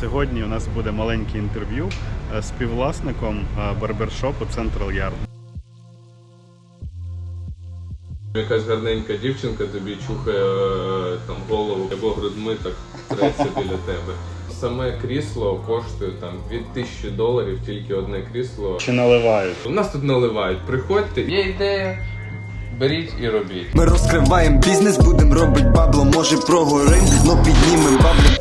сьогодні у нас буде маленьке інтерв'ю е, з співвласником е, барбершопу Central Yard. Якась гарненька дівчинка тобі чухає е, там голову або грудьми так треться біля тебе. Саме крісло коштує там від тисячі доларів, тільки одне крісло. Чи наливають? У нас тут наливають. Приходьте, є ідея, беріть і робіть. Ми розкриваємо бізнес, будем робить бабло, може прогорим, но піднімем бабло.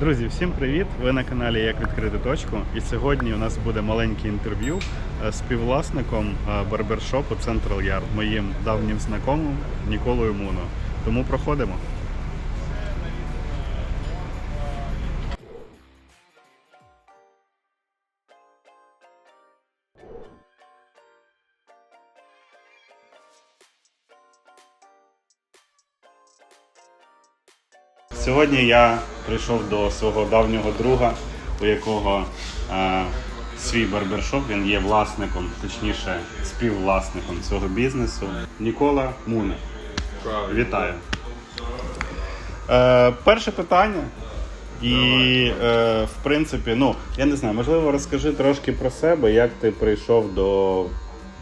Друзі, всім привіт! Ви на каналі Як відкрити точку. І сьогодні у нас буде маленьке інтерв'ю е, з співвласником е, барбершопу Central Yard, моїм давнім знайомим Ніколою Муно. Тому проходимо. Сьогодні я прийшов до свого давнього друга, у якого е, свій барбершоп, він є власником, точніше, співвласником цього бізнесу. Нікола Муне. Вітаю. Е, перше питання. І е, в принципі, ну, я не знаю, можливо, розкажи трошки про себе, як ти прийшов до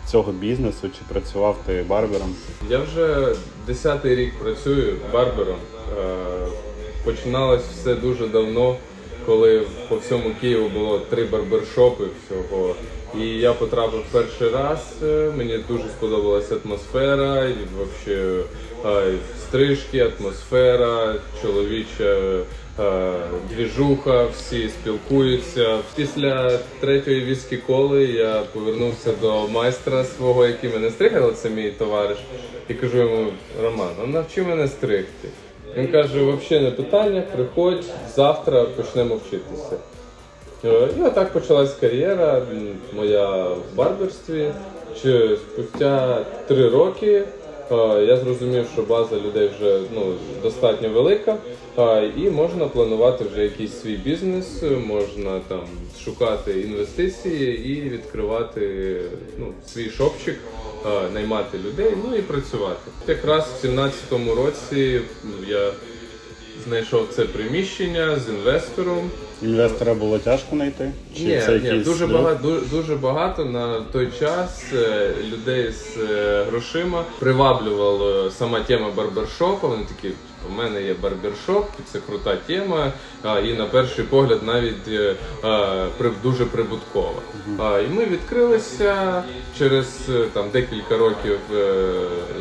цього бізнесу, чи працював ти барбером. Я вже десятий рік працюю барбером. Е, Починалось все дуже давно, коли по всьому Києву було три барбершопи всього. І я потрапив перший раз. е, Мені дуже сподобалася атмосфера, і вообще е, стрижки, атмосфера, чоловіча е, двіжуха, всі спілкуються. Після третьої віскі коли я повернувся до майстра свого, який мене стригав, це мій товариш, і кажу йому: Роман, а навчи мене стригти. Він каже, взагалі не питання, приходь завтра почнемо вчитися. Е, І отак почалась кар'єра моя в барберстві. Чи спустя три роки е, я зрозумів, що база людей вже ну, достатньо велика, е, і можна планувати вже якийсь свій бізнес, можна там шукати інвестиції і відкривати ну, свій шопчик, наймати людей, ну і працювати. Якраз в 2017 році я знайшов це приміщення з інвестором. Інвестора було тяжко знайти? Чи Ні, це ні, дуже багато, дуже, дуже багато на той час е, людей з е, грошима приваблювала сама тема барбершопа. Вони такі, у мене є барбершоп, це крута тема, і на перший погляд навіть е, дуже прибуткова. І ми відкрилися через е, там декілька років е,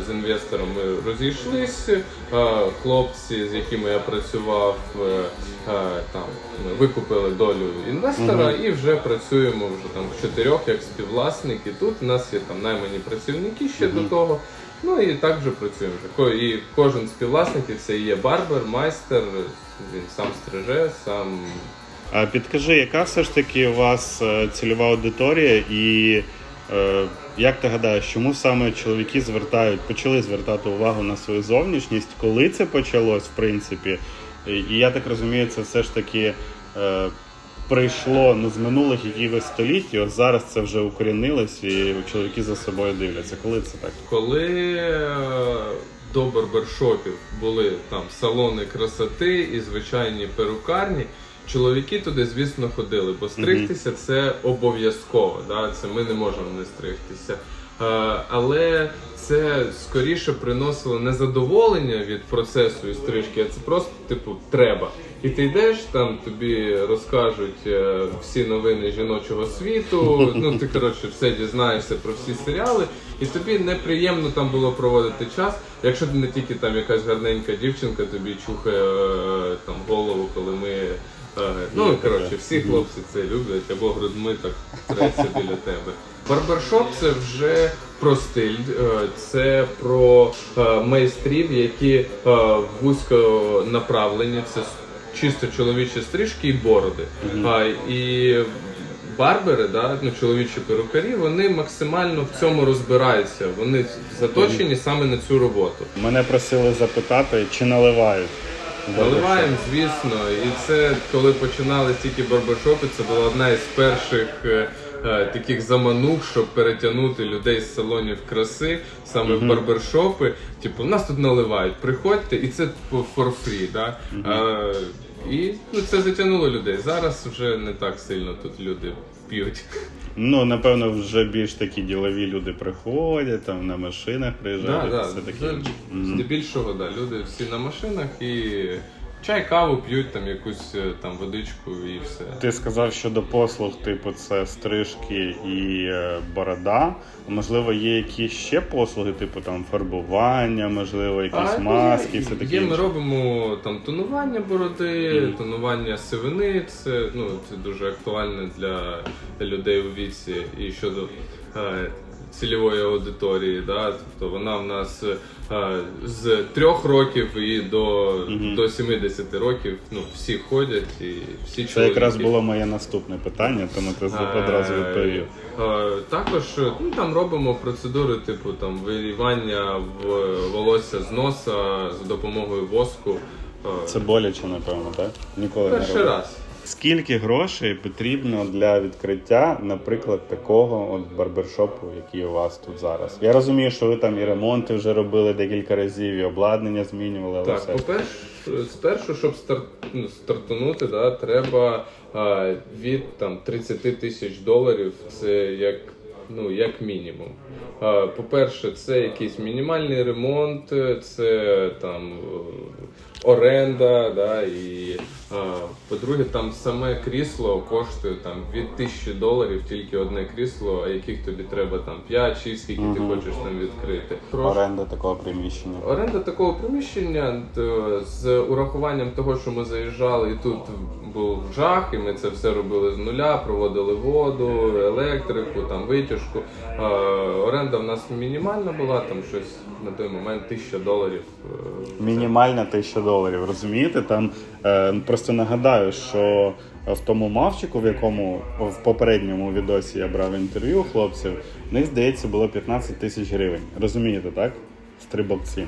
з інвестором ми розійшлись. Хлопці, з якими я працював, там викупили долю інвестора і вже працюємо вже там в чотирьох як співвласники. Тут у нас є там наймані працівники ще до того. Ну і так вже працюємо. вже. І кожен співвласник це є барбер, майстер, він сам стриже, сам А підкажи, яка все ж таки у вас е, цільова аудиторія, і е, як ти гадаєш, чому саме чоловіки звертають, почали звертати увагу на свою зовнішність? Коли це почалось, в принципі? І я так розумію, це все ж таки е, прийшло ну, з минулих якихось століть, і ось зараз це вже укорінилось, і чоловіки за собою дивляться. Коли це так? Коли е, до барбершопів були там салони красоти і звичайні перукарні, чоловіки туди, звісно, ходили, бо стригтися це обов'язково. Да? Це ми не можемо не стригтися. Е, Але це скоріше приносило не задоволення від процесу і стрижки, а це просто типу треба. І ти йдеш, там тобі розкажуть е, всі новини жіночого світу. Ну ти коротше все дізнаєшся про всі серіали, і тобі неприємно там було проводити час, якщо ти не тільки там якась гарненька дівчинка тобі чухає е, там голову, коли ми. е, Ну, коротше, всі хлопці це люблять, або грудьми так треться біля тебе. Барбершоп це вже про стиль, е, це про майстрів, які вузько направлені. Це чисто чоловічі стрижки і бороди. А, і барбери, да, ну, чоловічі перукарі, вони максимально в цьому розбираються. Вони заточені саме на цю роботу. Мене просили запитати, чи наливають. Наливаємо, звісно, і це коли починали тільки барбершопи, це була одна із перших е, таких заманух, щоб перетягнути людей з салонів краси саме в барбершопи. Типу, нас тут наливають, приходьте, і це for free, да? Е, І ну, це затягнуло людей. Зараз вже не так сильно тут люди п'ють. Ну, напевно, вже більш такі ділові люди приходять, там на машинах приїжджають. да, все таке. вже здебільшого, да, люди всі на машинах і чай, каву п'ють, там якусь е, там водичку і все. Ти сказав щодо послуг, типу, це стрижки і е, борода. Можливо, є якісь ще послуги, типу там фарбування, можливо, якісь А, маски, все таке. Є, ми інше. робимо там тонування бороди, Мгм. тонування сивини. Це ну це дуже актуально для людей у віці і щодо е, цільової аудиторії. Да? Тобто вона в нас е, з трьох років і до, Мгм. до 70 років. Ну всі ходять і всі Це якраз чоловіки. було моє наступне питання, тому ти одразу відповів. Е, Також е, ну, там робимо процедури, типу там вирівання в волосся з носа з допомогою воску. Е, Це боляче, напевно, так? Ніколи перший не робив. раз. Скільки грошей потрібно для відкриття, наприклад, такого от барбершопу, який у вас тут зараз? Я розумію, що ви там і ремонти вже робили декілька разів, і обладнання змінювали, але Так, все. по-перше, спершу, щоб старт, ну, стартанути, да, треба а, від там 30 тисяч доларів. Це як, ну, як мінімум. По-перше, це якийсь мінімальний ремонт, це там оренда, да, і по-друге, там саме крісло коштує там від тисячі доларів тільки одне крісло, а яких тобі треба там 5-6, скільки ти хочеш там відкрити. Оренда такого приміщення. Оренда такого приміщення т- з урахуванням того, що ми заїжджали, і тут був жах, і ми це все робили з нуля, проводили воду, електрику, там витяжку. Е, Оренда в нас мінімальна була, там щось на той момент тисяча доларів. е, Мінімальна тисяча доларів, розумієте? Там е, просто нагадаю, що в тому мавчику, в якому в попередньому відосі я брав інтерв'ю хлопців, в них здається було 15 тисяч гривень. Розумієте, так? Стрибок цін.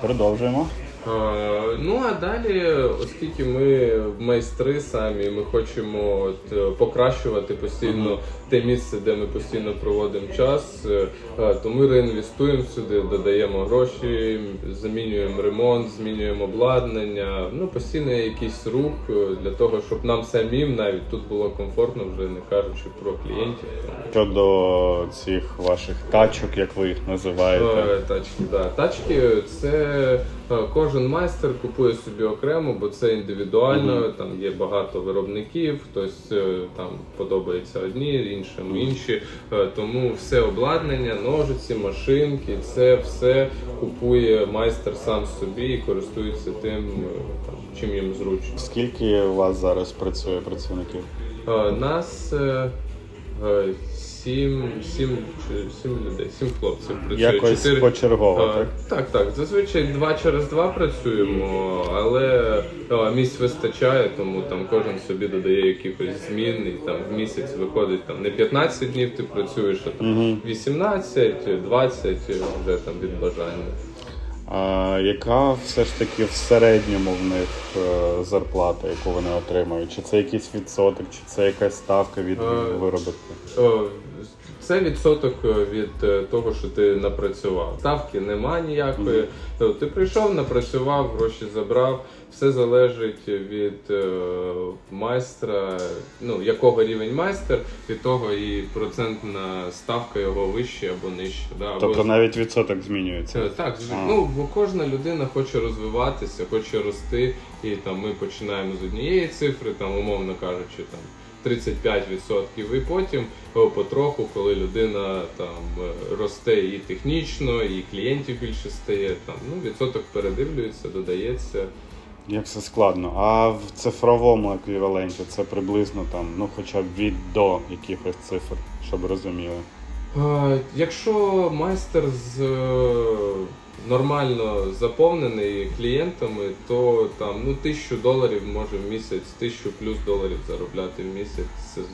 Продовжуємо. Е, Ну а далі, оскільки ми майстри самі, ми хочемо от, е, покращувати постійно те місце, де ми постійно проводимо час, е, то ми реінвестуємо сюди, додаємо гроші, замінюємо ремонт, змінюємо обладнання. Ну постійно є якийсь рух для того, щоб нам самим навіть тут було комфортно, вже не кажучи про клієнтів. Щодо цих ваших тачок, як ви їх називаєте. Тачки, да. Тачки це кожен майстер купує собі окремо, бо це індивідуально. Там є багато виробників, хтось е, там подобається одні, іншим інші. Е, Тому все обладнання, ножиці, машинки, це все купує майстер сам собі і користується тим, е, там, чим їм зручно. Скільки у вас зараз працює працівників? Нас сім, сім, сім людей, сім хлопців працює. Якось Чотири- почергово, Е, так? Так, так. Зазвичай два через два працюємо, але е, місць вистачає, тому там кожен собі додає якихось змін, і там в місяць виходить там не 15 днів ти працюєш, а там Угу. 18, 20 вже там від бажання. А яка все ж таки в середньому в них е, зарплата, яку вони отримують? Чи це якийсь відсоток, чи це якась ставка від Е, виробітку? О, Це відсоток е, від е, того, що ти напрацював. Ставки нема ніякої. Тобто Ти прийшов, напрацював, гроші забрав. Все залежить від е, майстра, ну якого рівень майстер, від того і процентна ставка його вище або нижче. Да, або Тобто навіть відсоток змінюється. Так, А. ну бо кожна людина хоче розвиватися, хоче рости, і там ми починаємо з однієї цифри, там умовно кажучи, там 35%, і потім потроху, коли людина там е, росте і технічно, і клієнтів більше стає, там ну відсоток передивлюється, додається. Як все складно. А в цифровому еквіваленті це приблизно там, ну хоча б від до якихось цифр, щоб розуміли. Е, Якщо майстер з е, нормально заповнений клієнтами, то там ну тисячу доларів може в місяць, тисячу плюс доларів заробляти в місяць. Це з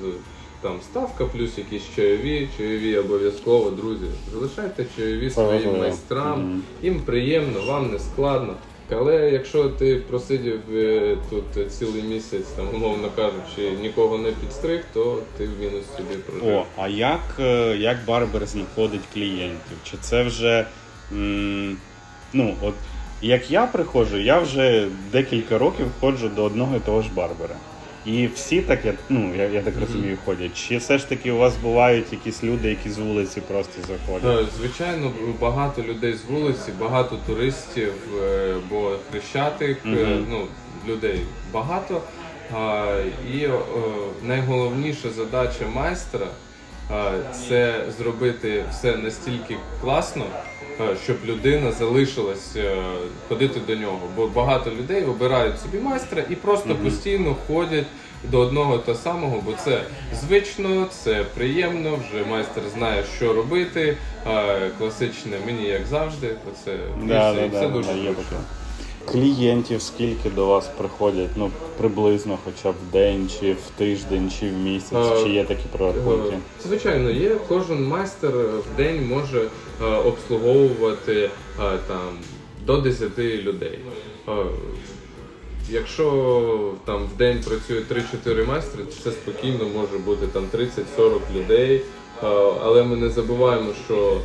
там ставка, плюс якісь чайові, чайові обов'язково, друзі. Залишайте чайові своїм Ага. майстрам. Їм приємно, вам не складно. Але якщо ти просидів е, тут цілий місяць, там умовно кажучи, нікого не підстриг, то ти в мінус собі прожив. О, а як, е, як барбер знаходить клієнтів? Чи це вже ну, от Як я приходжу, я вже декілька років ходжу до одного і того ж барбера. І всі так, я, ну, я, я так розумію, ходять. Чи все ж таки у вас бувають якісь люди, які з вулиці просто заходять? Е, Звичайно, багато людей з вулиці, багато туристів, е, бо хрещатик, е, Мгм. ну, людей багато. А, І о, найголовніша задача майстра а, це зробити все настільки класно, щоб людина залишилась е, ходити до нього. Бо багато людей обирають собі майстра і просто постійно ходять до одного та самого, бо це звично, це приємно. Вже майстер знає, що робити. Класичне мені як завжди. Оце Да, да, і да, дуже да, зручно. Клієнтів скільки до вас приходять? Ну, приблизно, хоча б в день, чи в тиждень, чи в місяць, Е, чи є такі прорахунки? Е, Звичайно, є. Кожен майстер в день може е, обслуговувати е, там до 10 людей. Е, Якщо там в день працює 3-4 майстри, це спокійно може бути там 30-40 людей. Але ми не забуваємо, що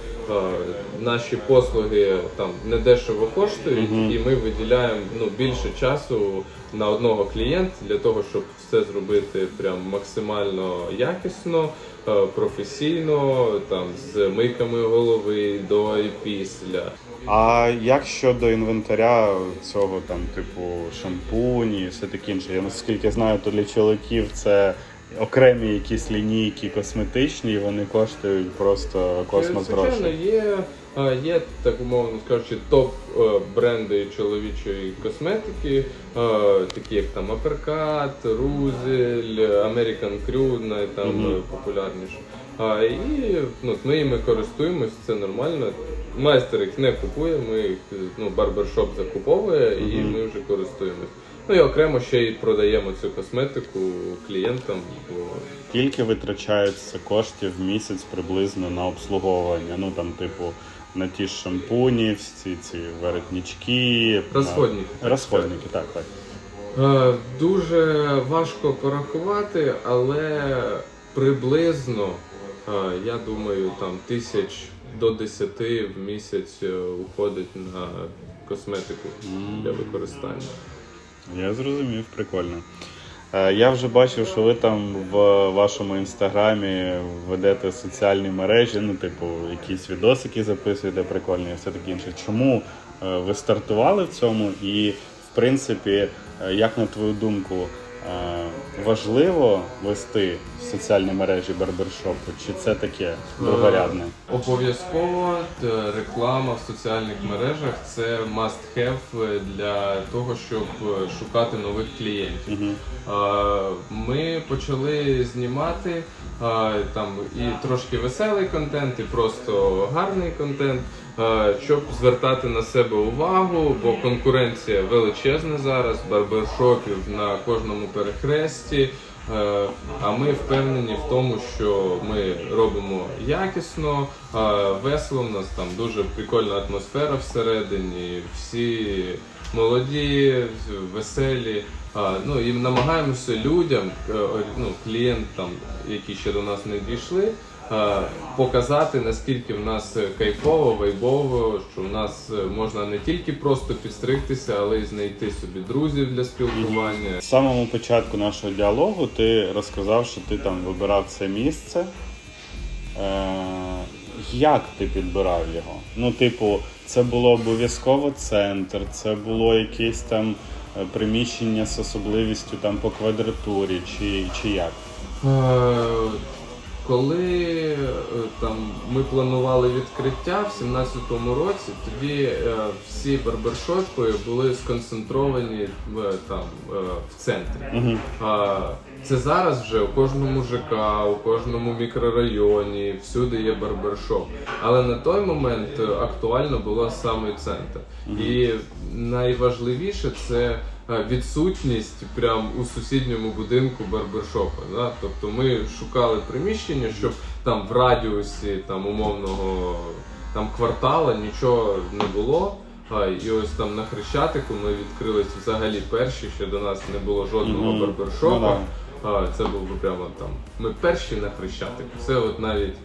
наші послуги там недешево коштують, і ми виділяємо ну, більше часу на одного клієнта для того, щоб все зробити прям максимально якісно, е, професійно, там з мийками голови до і після. А як щодо інвентаря цього там, типу, шампуні і все таке інше? Я наскільки знаю, то для чоловіків це окремі якісь лінійки косметичні, і вони коштують просто космос Звичайно, грошей. є, а, є так умовно скажучи, топ е, бренди чоловічої косметики, е, такі як там Аперкат, Рузель, American Crew, най- там Мгм. е, популярніше. А, і ну, ми їми користуємось, це нормально. Майстер їх не купує, ми їх, ну, барбершоп закуповує і Мгм. ми вже користуємось. Ну і окремо ще й продаємо цю косметику клієнтам. бо Скільки витрачається коштів в місяць приблизно на обслуговування? Ну там, типу, на ті ж шампуні, всі ці воротнички. на- Розходники. Розходники, так, так. Е, Дуже важко порахувати, але приблизно, е, я думаю, там тисяч до 10 в місяць е, уходить на косметику для використання. Я зрозумів, прикольно. Е, Я вже бачив, що ви там в вашому інстаграмі ведете соціальні мережі, ну, типу, якісь відосики записуєте прикольні і все таке інше. Чому е, ви стартували в цьому? І, в принципі, як на твою думку, важливо вести в соціальні мережі барбершопу? Чи це таке другорядне? Обов'язково е, реклама в соціальних мережах це must have для того, щоб е, шукати нових клієнтів. Мгм. Е, Ми почали знімати е, там і трошки веселий контент, і просто гарний контент, е, щоб звертати на себе увагу, бо конкуренція величезна зараз, барбершопів на кожному перехресті. Е, А ми впевнені в тому, що ми робимо якісно, весело. У нас там дуже прикольна атмосфера всередині. Всі молоді, веселі. Ну і намагаємося людям, е, ну, клієнтам, які ще до нас не дійшли, показати наскільки в нас кайфово, вайбово, що в нас е, можна не тільки просто підстригтися, але й знайти собі друзів для спілкування. В самому початку нашого діалогу ти розказав, що ти там вибирав це місце. Е, як ти підбирав його? Ну, типу, це було обов'язково центр, це було якесь там е, приміщення з особливістю там по квадратурі, чи, чи як? Е, Коли е, там ми планували відкриття в 17-му році, тоді е, всі барбершопи були сконцентровані в, там, е, в центрі. Угу. А, Це зараз вже у кожному ЖК, у кожному мікрорайоні, всюди є барбершоп. Але на той момент е, актуально було саме центр. І найважливіше це е, відсутність прям у сусідньому будинку барбершопа. Да? Тобто ми шукали приміщення, щоб там в радіусі там умовного там квартала нічого не було. А, і ось там на Хрещатику ми відкрились взагалі перші, ще до нас не було жодного Мгм. барбершопа. Ну а, це був би прямо там. Ми перші на Хрещатику. Це от навіть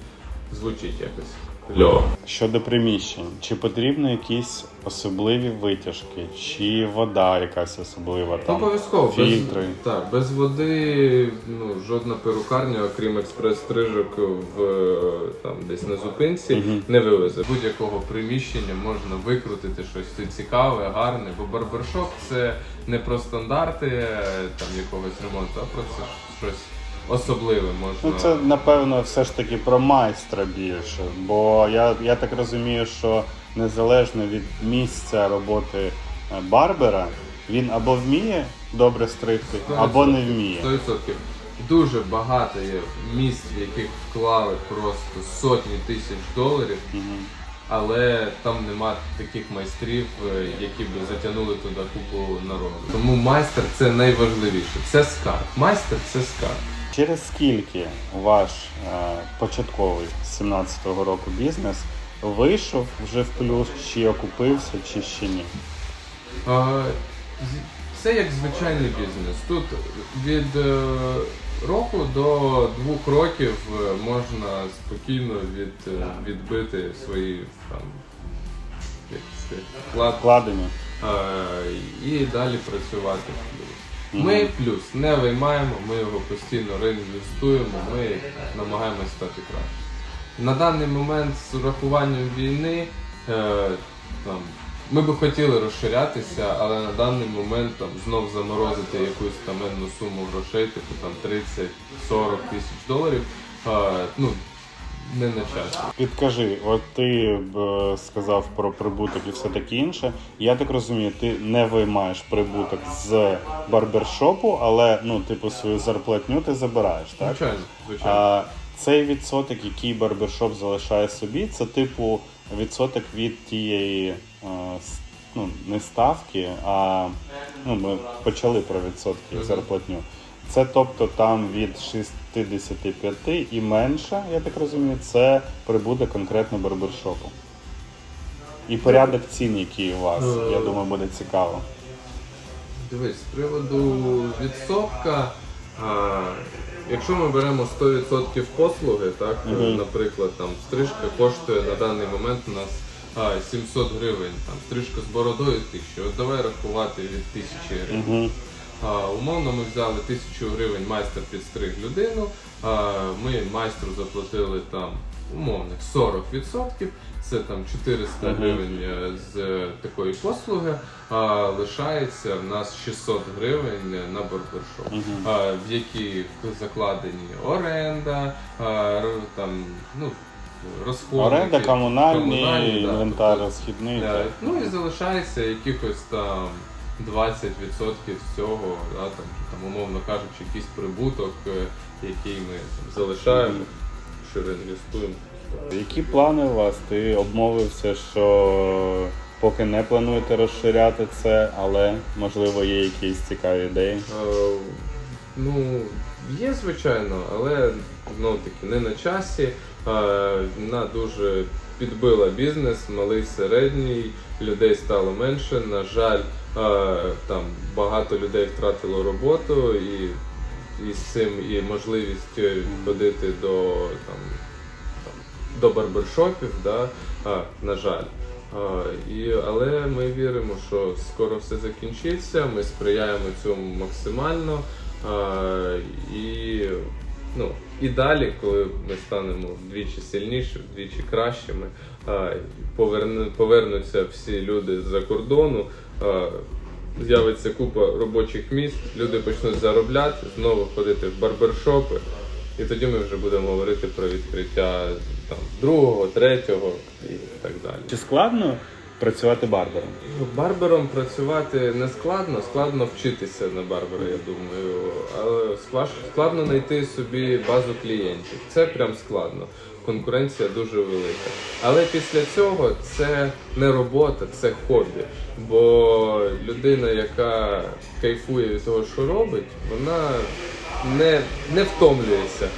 звучить якось. Кльово. Щодо приміщень, чи потрібно якісь особливі витяжки, чи вода якась особлива там? Обов'язково фільтри. Без, так, без води ну, жодна перукарня, окрім експрес-стрижок в е, там десь на зупинці, Мгм. не вивезе. Будь-якого приміщення можна викрутити щось цікаве, гарне, бо барбершоп це не про стандарти е, там якогось ремонту, а про це щось особливе можна. Ну, це напевно все ж таки про майстра більше. Бо я, я так розумію, що незалежно від місця роботи е, барбера, він або вміє добре стригти, або не вміє. 100%. Дуже багато є місць, в яких вклали просто сотні тисяч доларів, але там нема таких майстрів, е, які б затягнули туди купу народу. Тому майстер це найважливіше. Це скарб. Майстер це скарб. Через скільки ваш е, початковий 17-го року бізнес вийшов вже в плюс, чи окупився, чи ще ні? Це як звичайний бізнес. Тут від е, року до двох років е, можна спокійно від, відбити свої там Вкладення. і далі працювати. Ми плюс не виймаємо, ми його постійно реінвестуємо, ми намагаємося стати краще. На даний момент з урахуванням війни е, там, ми би хотіли розширятися, але на даний момент там, знов заморозити якусь там суму грошей, типу там 30-40 тисяч доларів, е, ну, не на часі. Підкажи, от ти б е, сказав про прибуток і все таке інше. Я так розумію, ти не виймаєш прибуток з барбершопу, але ну, типу, свою зарплатню ти забираєш, так? Звичайно, звичайно. А цей відсоток, який барбершоп залишає собі, це типу відсоток від тієї е, ну, не ставки, а ну, ми почали про відсотки зарплатню. Це тобто там від 65 і менше, я так розумію, це прибуде конкретно барбершопу. І порядок цін, який у вас, я думаю, буде цікаво. Дивись, з приводу відсотка, а, якщо ми беремо 100% послуги, так, Мгм. наприклад, там стрижка коштує на даний момент у нас а, 700 гривень, там стрижка з бородою 1000, от давай рахувати від 1000 гривень. Угу. Умовно ми взяли 1000 гривень, майстер підстриг людину, ми майстру заплатили там умовних 40%, це там 400 гривень е, з е, такої послуги, а лишається в нас 600 гривень на барбершоп, в які закладені оренда, там, ну, розходи. Оренда, комунальні, комунальні, інвентар тобто розхідний. Так. Ну і залишається якихось там 20% з цього, да, там, там, умовно кажучи, якийсь прибуток, е, який ми там, залишаємо, що реінвестуємо. Які плани у вас? Ти обмовився, що поки не плануєте розширяти це, але можливо є якісь цікаві ідеї. Е, Ну, є, звичайно, але знову таки не на часі. Вона дуже підбила бізнес, малий середній, людей стало менше. На жаль, там багато людей втратило роботу і, і з цим і можливість е, ходити до там, там, до барбершопів, да, а, на жаль. А, і, але ми віримо, що скоро все закінчиться, ми сприяємо цьому максимально. І, ну, і далі, коли ми станемо вдвічі сильніші, вдвічі кращими, повернуться всі люди з-за кордону. З'явиться купа робочих місць, люди почнуть заробляти, знову ходити в барбершопи, і тоді ми вже будемо говорити про відкриття там другого, третього і так далі. Чи складно працювати барбером? Ну, Барбером працювати не складно, складно вчитися на барбера, я думаю. Але складно знайти собі базу клієнтів. Це прям складно. Конкуренція дуже велика. Але після цього це не робота, це хобі. Бо людина, яка кайфує від того, що робить, вона не, не втомлюється.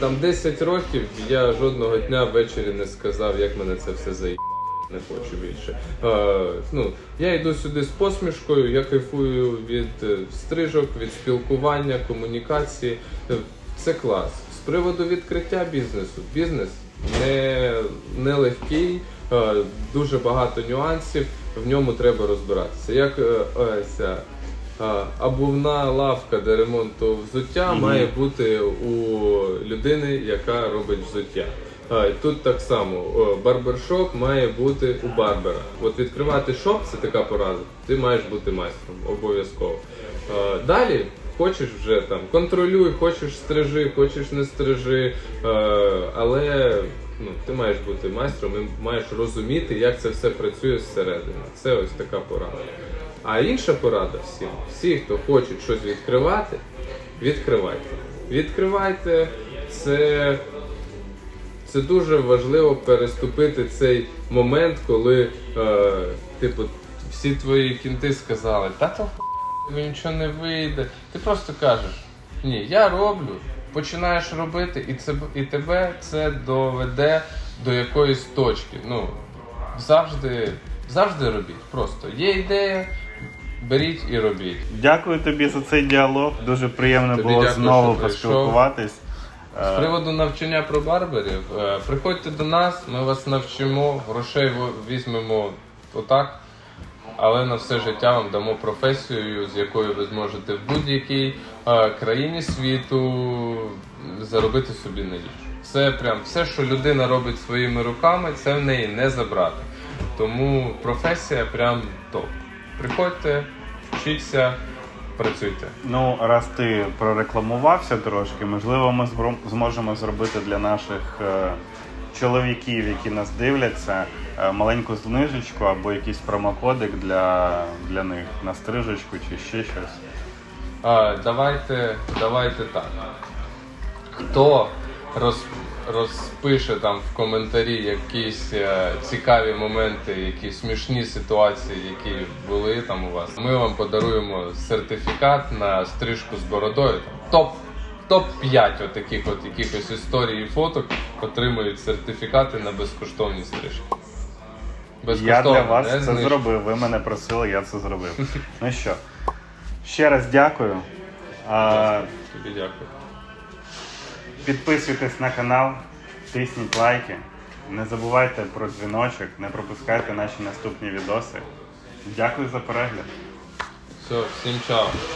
Там 10 років я жодного дня ввечері не сказав, як мене це все заїбало не хочу більше. Е, ну, я йду сюди з посмішкою, я кайфую від е, стрижок, від спілкування, комунікації. Е, Це клас. З приводу відкриття бізнесу. Бізнес не, не легкий, е, дуже багато нюансів, в ньому треба розбиратися. Як е, ця е, обувна лавка для ремонту взуття має бути у людини, яка робить взуття. Тут так само барбершоп має бути у барбера. От відкривати шоп це така порада. Ти маєш бути майстром обов'язково. Далі хочеш вже там контролюй, хочеш стрижи, хочеш не стрижи, але ну, ти маєш бути майстром і маєш розуміти, як це все працює зсередини. Це ось така порада. А інша порада всім, всі, хто хочуть щось відкривати, відкривайте. Відкривайте це це дуже важливо переступити цей момент, коли е, типу, всі твої кінти сказали, та то хуй, нічого не вийде. Ти просто кажеш, ні, я роблю, починаєш робити, і це і тебе це доведе до якоїсь точки. Ну, завжди, завжди робіть. Просто є ідея, беріть і робіть. Дякую тобі за цей діалог. Дуже приємно Тобі було дякую, знову поспілкуватись. З Е, приводу навчання про барберів, е, приходьте до нас, ми вас навчимо, грошей візьмемо отак, але на все життя вам дамо професію, з якою ви зможете в будь-якій е, країні світу заробити собі на їжу. Це прям все, що людина робить своїми руками, це в неї не забрати. Тому професія прям топ. Приходьте, вчіться, працюйте. Ну, раз ти прорекламувався трошки, можливо, ми зможемо зробити для наших е, чоловіків, які нас дивляться, е, маленьку знижечку або якийсь промокодик для, для них на стрижечку чи ще щось. А, давайте, давайте так. Хто роз, розпише там в коментарі якісь е, цікаві моменти, якісь смішні ситуації, які були там у вас, ми вам подаруємо сертифікат на стрижку з бородою. Топ, топ-5 отаких от якихось історій і фоток отримують сертифікати на безкоштовні стрижки. Я для вас не це знижка. зробив. Ви мене просили, я це зробив. ну що, ще раз дякую. А, Тобі дякую. Підписуйтесь на канал, тисніть лайки. Не забувайте про дзвіночок, не пропускайте наші наступні відоси. Дякую за перегляд. Все, всім чао.